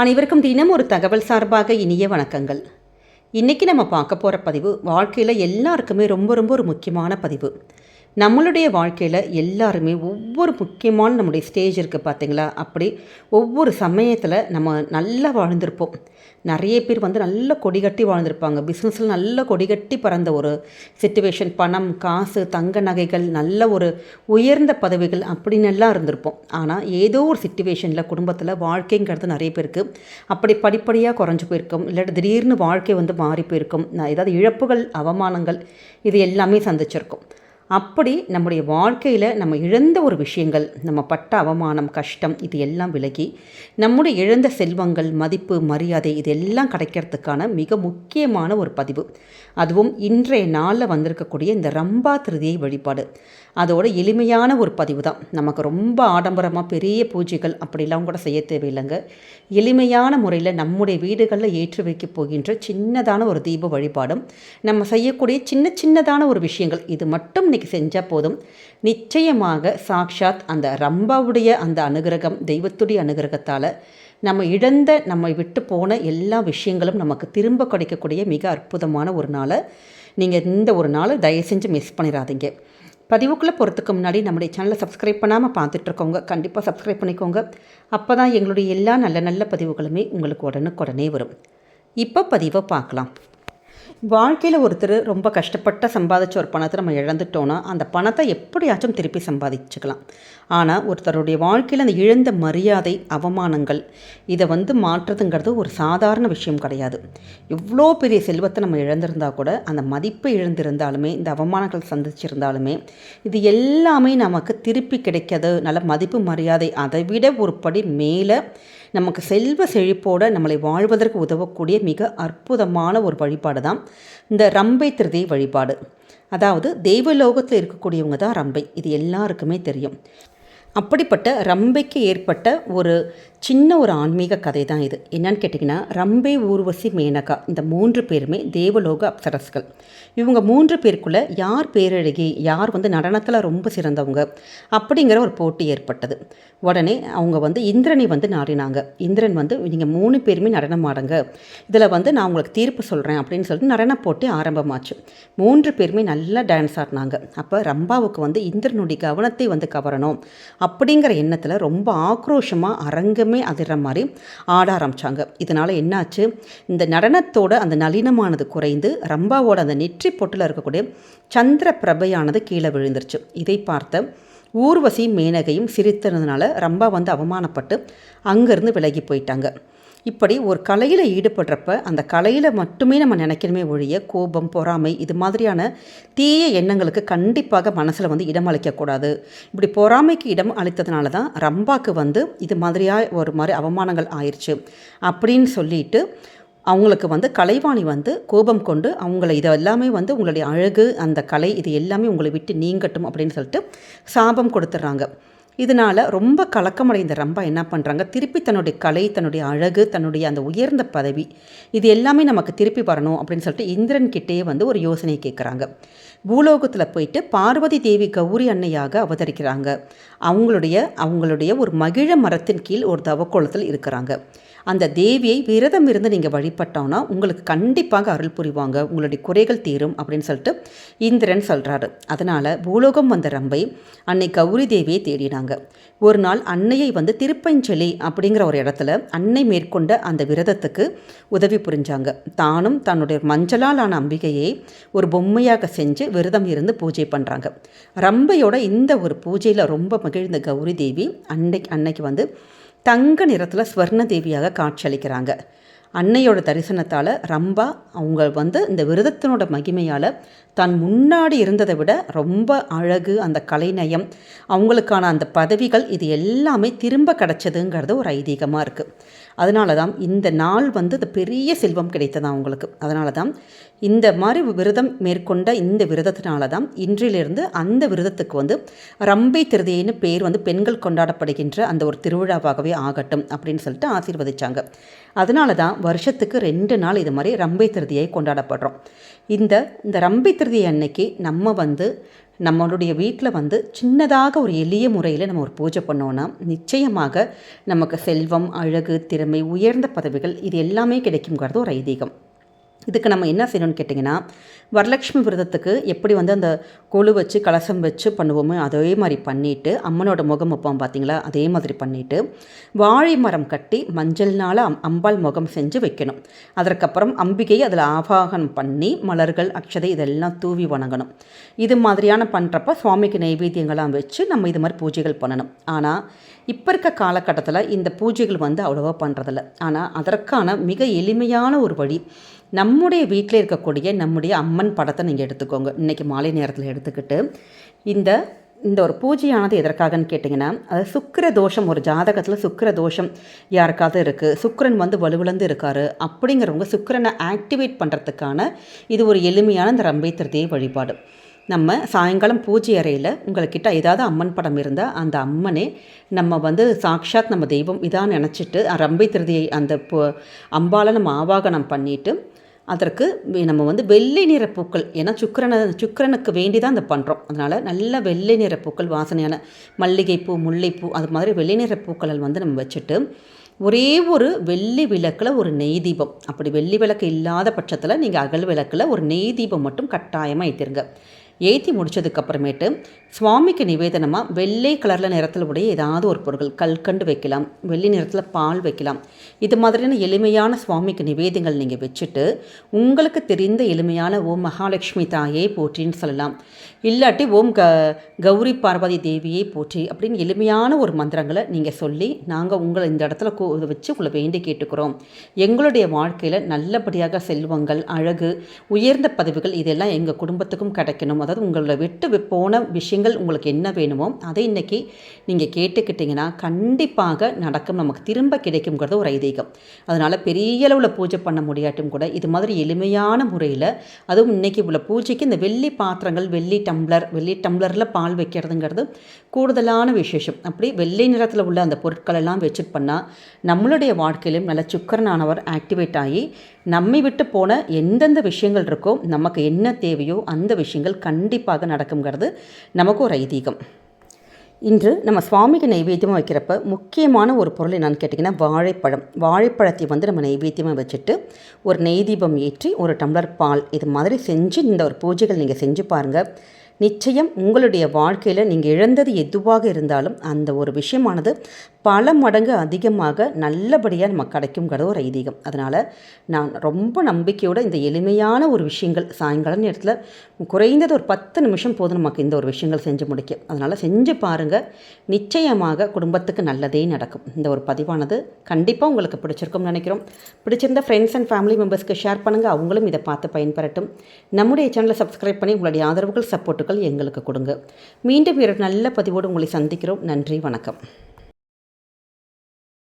அனைவருக்கும் தினம் ஒரு தகவல் சார்பாக இனிய வணக்கங்கள். இன்றைக்கி நம்ம பார்க்க போகிற பதிவு வாழ்க்கையில் எல்லாருக்குமே ரொம்ப ரொம்ப ஒரு முக்கியமான பதிவு. நம்மளுடைய வாழ்க்கையில் எல்லாருமே ஒவ்வொரு முக்கியமான நம்முடைய ஸ்டேஜ் இருக்குது பார்த்தீங்களா அப்படி ஒவ்வொரு சமயத்தில் நம்ம நல்லா வாழ்ந்திருப்போம். நிறைய பேர் வந்து நல்ல கொடிகட்டி வாழ்ந்திருப்பாங்க. பிஸ்னஸில் நல்ல கொடிகட்டி பறந்த ஒரு சுச்சுவேஷன் பணம் காசு தங்க நகைகள் நல்ல ஒரு உயர்ந்த பதவிகள் அப்படின்னு எல்லாம் இருந்திருப்போம். ஆனால் ஏதோ ஒரு சுச்சுவேஷனில் குடும்பத்தில் வாழ்க்கைங்கிறது நிறைய பேருக்கு அப்படி படிப்படியாக குறைஞ்சி போயிருக்கும். இல்லாட்டி திடீர்னு வாழ்க்கை வந்து மாறி போயிருக்கும். நான் ஏதாவது இழப்புகள் அவமானங்கள் இது எல்லாமே சந்திச்சிருக்கும். அப்படி நம்முடைய வாழ்க்கையில் நம்ம இழந்த ஒரு விஷயங்கள் நம்ம பட்ட அவமானம் கஷ்டம் இது எல்லாம் விலகி நம்முடைய இழந்த செல்வங்கள் மதிப்பு மரியாதை இது எல்லாம் கிடைக்கிறதுக்கான மிக முக்கியமான ஒரு பதிவு. அதுவும் இன்றைய நாளில் வந்திருக்கக்கூடிய இந்த ரம்பா திருதியை வழிபாடு. அதோட எளிமையான ஒரு பதிவு தான். நமக்கு ரொம்ப ஆடம்பரமாக பெரிய பூஜைகள் அப்படிலாம் கூட செய்ய தேவையில்லைங்க. எளிமையான முறையில் நம்முடைய வீடுகளில் ஏற்றி வைக்க போகின்ற சின்னதான ஒரு தீப வழிபாடும் நம்ம செய்யக்கூடிய சின்ன சின்னதான ஒரு விஷயங்கள். இது மட்டும் இன்றைக்கி செஞ்சால் போதும். நிச்சயமாக சாக்ஷாத் அந்த ரம்பாவுடைய அந்த அனுகிரகம் தெய்வத்துடைய அனுகிரகத்தால் நம்ம இழந்த நம்மை விட்டு போன எல்லா விஷயங்களும் நமக்கு திரும்ப கிடைக்கக்கூடிய மிக அற்புதமான ஒரு நாளை நீங்கள் இந்த ஒரு நாளை தயவு செஞ்சு மிஸ் பண்ணிடாதீங்க பதிவுக்குள்ளே போகிறதுக்கு முன்னாடி நம்முடைய சேனலை சப்ஸ்கிரைப் பண்ணாமல் பார்த்துட்ருக்கோங்க கண்டிப்பாக சப்ஸ்கிரைப் பண்ணிக்கோங்க. அப்போ தான் எங்களுடைய எல்லா நல்ல நல்ல பதிவுகளுமே உங்களுக்கு உடனுக்குடனே வரும். இப்போ பதிவை பார்க்கலாம் வாழ்க்கையில் ஒருத்தர் ரொம்ப கஷ்டப்பட்ட சம்பாதிச்ச ஒரு பணத்தை நம்ம இழந்துட்டோன்னா அந்த பணத்தை எப்படியாச்சும் திருப்பி சம்பாதிச்சுக்கலாம். ஆனால் ஒருத்தருடைய வாழ்க்கையில் அந்த இழந்த மரியாதை அவமானங்கள் இதை வந்து மாற்றுறதுங்கிறது ஒரு சாதாரண விஷயம் கிடையாது. எவ்வளோ பெரிய செல்வத்தை நம்ம இழந்திருந்தால் கூட அந்த மதிப்பை இழந்திருந்தாலுமே இந்த அவமானங்கள் சந்திச்சிருந்தாலுமே இது எல்லாமே நமக்கு திருப்பி கிடைக்காது நல்ல மதிப்பு மரியாதை அதை விட ஒரு படி மேலே நமக்கு செல்வ செழிப்போடு நம்மளை வாழ்வதற்கு உதவக்கூடிய மிக அற்புதமான ஒரு வழிபாடு தான் இந்த ரம்பை திருதி வழிபாடு. அதாவது தெய்வலோகத்தில் இருக்கக்கூடியவங்க தான் ரம்பை. இது எல்லாருக்குமே தெரியும். அப்படிப்பட்ட ரம்பைக்கு ஏற்பட்ட ஒரு சின்ன ஒரு ஆன்மீக கதை தான் இது. என்னன்னு கேட்டிங்கன்னா ரம்பே ஊர்வசி மேனகா இந்த மூன்று பேருமே தேவலோக அப்சரஸ்கள். இவங்க மூன்று பேருக்குள்ளே யார் பேரழகி யார் வந்து நடனத்தில் ரொம்ப சிறந்தவங்க அப்படிங்கிற ஒரு போட்டி ஏற்பட்டது. உடனே அவங்க வந்து இந்திரனை வந்து நாடினாங்க. இந்திரன் வந்து நீங்கள் மூணு பேருமே நடனம் ஆடுங்க. இதில் வந்து நான் உங்களுக்கு தீர்ப்பு சொல்கிறேன் அப்படின்னு சொல்லிட்டு நடன போட்டி ஆரம்பமாச்சு. மூன்று பேருமே நல்லா டான்ஸ் ஆடினாங்க. அப்போ ரம்பாவுக்கு வந்து இந்திரனுடைய கவனத்தை வந்து கவரணும் அப்படிங்கிற எண்ணத்தில் ரொம்ப ஆக்ரோஷமாக அரங்கம் அதிர்ற மாதிரி ஆட ஆரம்பித்தாங்க இதனால் என்னாச்சு? இந்த நடனத்தோட அந்த நளினமானது குறைந்து ரம்பாவோட அந்த நெற்றி பொட்டில் இருக்கக்கூடிய சந்திர பிரபையானது கீழே விழுந்துருச்சு. இதை பார்த்த ஊர்வசி மேனகையும் சிரித்ததுனால ரம்பா வந்து அவமானப்பட்டு அங்கேருந்து விலகி போயிட்டாங்க. இப்படி ஒரு கலையில் ஈடுபடுறப்ப அந்த கலையில் மட்டுமே நம்ம நினைக்கணுமே ஒழிய கோபம் பொறாமை இது மாதிரியான தீய எண்ணங்களுக்கு கண்டிப்பாக மனசில் வந்து இடம் அளிக்கக்கூடாது இப்படி பொறாமைக்கு இடம் அளித்ததுனால தான் ரம்பாக்கு வந்து இது மாதிரியாக ஒரு மாதிரி அவமானங்கள் ஆயிடுச்சு அப்படின்னு சொல்லிட்டு அவங்களுக்கு வந்து கலைவாணி வந்து கோபம் கொண்டு அவங்கள இதை எல்லாமே வந்து உங்களுடைய அழகு அந்த கலை இது எல்லாமே உங்களை விட்டு நீங்கட்டும் அப்படின்னு சொல்லிட்டு சாபம் கொடுத்துட்றாங்க இதனால் ரொம்ப கலக்கமடைந்த ரம்பா என்ன பண்ணுறாங்க திருப்பி தன்னுடைய கலை தன்னுடைய அழகு தன்னுடைய அந்த உயர்ந்த பதவி இது எல்லாமே நமக்கு திருப்பி வரணும் அப்படின்னு சொல்லிட்டு இந்திரன் கிட்டேயே வந்து ஒரு யோசனை கேட்குறாங்க பூலோகத்தில் போயிட்டு பார்வதி தேவி கௌரி அன்னையாக அவதரிக்கிறாங்க. அவங்களுடைய அவங்களுடைய ஒரு மகிழ மரத்தின் கீழ் ஒரு தவக்கோலத்தில் இருக்கிறாங்க. அந்த தேவியை விரதம் இருந்து நீங்கள் வழிபட்டோன்னா உங்களுக்கு கண்டிப்பாக அருள் புரிவாங்க. உங்களுடைய குறைகள் தீரும் அப்படின்னு சொல்லிட்டு இந்திரன் சொல்கிறாரு அதனால் பூலோகம் வந்த ரம்பை அன்னை கௌரி தேவியை தேடினாங்க. ஒரு நாள் அன்னையை வந்து திருப்பஞ்சலி அப்படிங்கிற ஒரு இடத்துல அன்னை மேற்கொண்ட அந்த விரதத்துக்கு உதவி புரிஞ்சாங்க. தானும் தன்னுடைய மஞ்சளால் ஆன அம்பிகையை ஒரு பொம்மையாக செஞ்சு விரதம் இருந்து பூஜை பண்ணுறாங்க ரம்பையோட இந்த ஒரு பூஜையில் ரொம்ப மகிழ்ந்த கௌரி தேவி அன்னைக்கு அன்னைக்கு வந்து தங்க நிறத்தில் ஸ்வர்ண தேவியாக காட்சியளிக்கிறாங்க. அன்னையோட தரிசனத்தால் ரொம்ப அவங்க வந்து இந்த விரதத்தினோட மகிமையால் தான் முன்னாடி இருந்ததை விட ரொம்ப அழகு அந்த கலைநயம் அவங்களுக்கான அந்த பதவிகள் இது எல்லாமே திரும்ப கிடச்சதுங்கிறது ஒரு ஐதீகமாக இருக்குது அதனால தான் இந்த நாள் வந்து இந்த பெரிய செல்வம் கிடைத்ததான் அவங்களுக்கு. அதனால தான் இந்த மாதிரி விரதம் மேற்கொண்ட இந்த விரதத்தினால தான் இன்றிலிருந்து அந்த விரதத்துக்கு வந்து ரம்பை திருதியைன்னு பேர் வந்து பெண்கள் கொண்டாடப்படுகின்ற அந்த ஒரு திருவிழாவாகவே ஆகட்டும் அப்படின்னு சொல்லிட்டு ஆசீர்வதிச்சாங்க. அதனால தான் வருஷத்துக்கு ரெண்டு நாள் இது மாதிரி ரம்பை திருதியை கொண்டாடப்படுறோம். இந்த இந்த ரம்பை திருதி அன்னைக்கு நம்ம வந்து நம்மளுடைய வீட்டில் வந்து சின்னதாக ஒரு எளிய முறையில் நம்ம ஒரு பூஜை பண்ணோன்னா நிச்சயமாக நமக்கு செல்வம் அழகு திறமை உயர்ந்த பதவிகள் இது எல்லாமே கிடைக்குங்கிறது ஒரு ஐதீகம். இதுக்கு நம்ம என்ன செய்யணும்னு கேட்டிங்கன்னா வரலட்சுமி விரதத்துக்கு எப்படி வந்து அந்த கொழு வச்சு கலசம் வச்சு பண்ணுவோமோ அதே மாதிரி பண்ணிவிட்டு அம்மனோட முகம் வைப்போம் பார்த்தீங்களா? அதே மாதிரி பண்ணிவிட்டு வாழை மரம் கட்டி மஞ்சள்னால் அம் அம்பாள் முகம் செஞ்சு வைக்கணும். அதற்கப்புறம் அம்பிகை அதில் ஆபாகனம் பண்ணி மலர்கள் அக்ஷதை இதெல்லாம் தூவி வணங்கணும். இது மாதிரியான பண்ணுறப்ப சுவாமிக்கு நைவேத்தியங்கள்லாம் வச்சு நம்ம இது மாதிரி பூஜைகள் பண்ணணும். ஆனால் இப்போ இருக்க காலகட்டத்தில் இந்த பூஜைகள் வந்து அவ்வளோவா பண்ணுறதில்ல ஆனால் அதற்கான மிக எளிமையான ஒரு வழி நம்முடைய வீட்டில் இருக்கக்கூடிய நம்முடைய அம்மன் படத்தை நீங்கள் எடுத்துக்கோங்க. இன்றைக்கி மாலை நேரத்தில் எடுத்துக்கிட்டு இந்த இந்த ஒரு பூஜையானது எதற்காகன்னு கேட்டிங்கன்னா அது சுக்கர தோஷம் ஒரு ஜாதகத்தில் சுக்கர தோஷம் யாருக்காவது இருக்குது சுக்கரன் வந்து வலுவிழந்து இருக்கார் அப்படிங்கிறவங்க சுக்கரனை ஆக்டிவேட் பண்ணுறதுக்கான இது ஒரு எளிமையான இந்த ரம்பை திருதியை வழிபாடு. நம்ம சாயங்காலம் பூஜை அறையில் உங்கள்கிட்ட ஏதாவது அம்மன் படம் இருந்தால் அந்த அம்மனே நம்ம வந்து சாக்ஷாத் நம்ம தெய்வம் இதான் நினச்சிட்டு ரம்பை திருதியை அந்த அம்பால் நம்ம ஆவாகனம் பண்ணிவிட்டு அதற்கு நம்ம வந்து வெள்ளை நிற பூக்கள் ஏன்னா சுக்கரனை சுக்கரனுக்கு வேண்டி தான் அதை பண்ணுறோம் அதனால் நல்ல வெள்ளை நிற பூக்கள் வாசனையான மல்லிகைப்பூ முல்லைப்பூ அது மாதிரி வெள்ளை நிற பூக்களை வந்து நம்ம வச்சுட்டு ஒரே ஒரு வெள்ளி விளக்கில் ஒரு நெய் தீபம். அப்படி வெள்ளி விளக்கு இல்லாத பட்சத்தில் நீங்கள் அகல் விளக்கில் ஒரு நெய் தீபம் மட்டும் கட்டாயமாக ஏற்றிருங்க ஏற்றி முடித்ததுக்கப்புறமேட்டு சுவாமிக்கு நிவேதனமாக வெள்ளை கலரில் நிறத்தில் உடைய ஏதாவது ஒரு பொருட்கள் கல்கண்டு வைக்கலாம் வெள்ளி நிறத்தில் பால் வைக்கலாம். இது மாதிரியான எளிமையான சுவாமிக்கு நிவேதங்கள் நீங்கள் வச்சுட்டு உங்களுக்கு தெரிந்த எளிமையான ஓம் மகாலட்சுமி தாயே போற்றின்னு சொல்லலாம். இல்லாட்டி ஓம் க கௌரி பார்வதி தேவியை போற்றி அப்படின்னு எளிமையான ஒரு மந்திரங்களை நீங்கள் சொல்லி நாங்கள் உங்களை இந்த இடத்துல கூ வச்சு உங்களை வேண்டி கேட்டுக்கிறோம். எங்களுடைய வாழ்க்கையில் நல்லபடியாக செல்வங்கள் அழகு உயர்ந்த பதவிகள் இதெல்லாம் எங்கள் குடும்பத்துக்கும் கிடைக்கணும். அதாவது உங்களை விட்டு போன விஷயங்கள் உங்களுக்கு என்ன வேணுமோ அதை இன்றைக்கி நீங்கள் கேட்டுக்கிட்டிங்கன்னா கண்டிப்பாக நடக்கும் நமக்கு திரும்ப கிடைக்குங்கிறது ஒரு ஐதீகம். அதனால் பெரிய அளவில் பூஜை பண்ண முடியாட்டும் கூட இது மாதிரி எளிமையான முறையில் அதுவும் இன்றைக்கி உள்ள பூஜைக்கு இந்த வெள்ளி பாத்திரங்கள் வெள்ளி டம்ளர் வெள்ளி டம்ளரில் பால் வைக்கிறதுங்கிறது கூடுதலான விசேஷம். அப்படி வெள்ளை நிறத்தில் உள்ள அந்த பொருட்களெல்லாம் வச்சுட்டு பண்ணால் நம்மளுடைய வாழ்க்கையிலும் நல்ல சுக்கரனானவர் ஆக்டிவேட் ஆகி நம்மை விட்டு போன எந்தெந்த விஷயங்கள் இருக்கோ நமக்கு என்ன தேவையோ அந்த விஷயங்கள் கண்டிப்பாக நடக்குங்கிறது நமக்கு ஒரு ஐதீகம். இன்று நம்ம சுவாமிக்கு நைவேத்தியமாக வைக்கிறப்ப முக்கியமான ஒரு பொருள் என்னென்னு கேட்டிங்கன்னா வாழைப்பழம். வாழைப்பழத்தை வந்து நம்ம நைவேத்தியமாக வச்சுட்டு ஒரு நெய் தீபம் ஏற்றி ஒரு டம்ளர் பால் இது மாதிரி செஞ்சு இந்த ஒரு பூஜைகள் நீங்கள் செஞ்சு பாருங்கள் நிச்சயம் உங்களுடைய வாழ்க்கையில் நீங்கள் இழந்தது எதுவாக இருந்தாலும் அந்த ஒரு விஷயமானது பல மடங்கு அதிகமாக நல்லபடியாக நம்ம கிடைக்குங்கிறது ஒரு ஐதீகம். அதனால் நான் ரொம்ப நம்பிக்கையோடு இந்த எளிமையான ஒரு விஷயங்கள் சாயங்கால நேரத்தில் குறைந்தது ஒரு பத்து நிமிஷம் போதும் நமக்கு இந்த ஒரு விஷயங்கள் செஞ்சு முடிக்கும் அதனால் செஞ்சு பாருங்கள் நிச்சயமாக குடும்பத்துக்கு நல்லதே நடக்கும். இந்த ஒரு பதிவானது கண்டிப்பாக உங்களுக்கு பிடிச்சிருக்கும்னு நினைக்கிறோம். பிடிச்சிருந்த ஃப்ரெண்ட்ஸ் அண்ட் ஃபேமிலி மெம்பர்ஸ்க்கு ஷேர் பண்ணுங்கள் அவங்களும் இதை பார்த்து பயன்பெறட்டும். நம்முடைய சேனலை சப்ஸ்கிரைப் பண்ணி உங்களுடைய ஆதரவுகள் சப்போர்ட்டு சப்போர்ட்டுகள் எங்களுக்கு கொடுங்க. மீண்டும் வேறு நல்ல பதிவோடு உங்களை சந்திக்கிறோம். நன்றி வணக்கம்.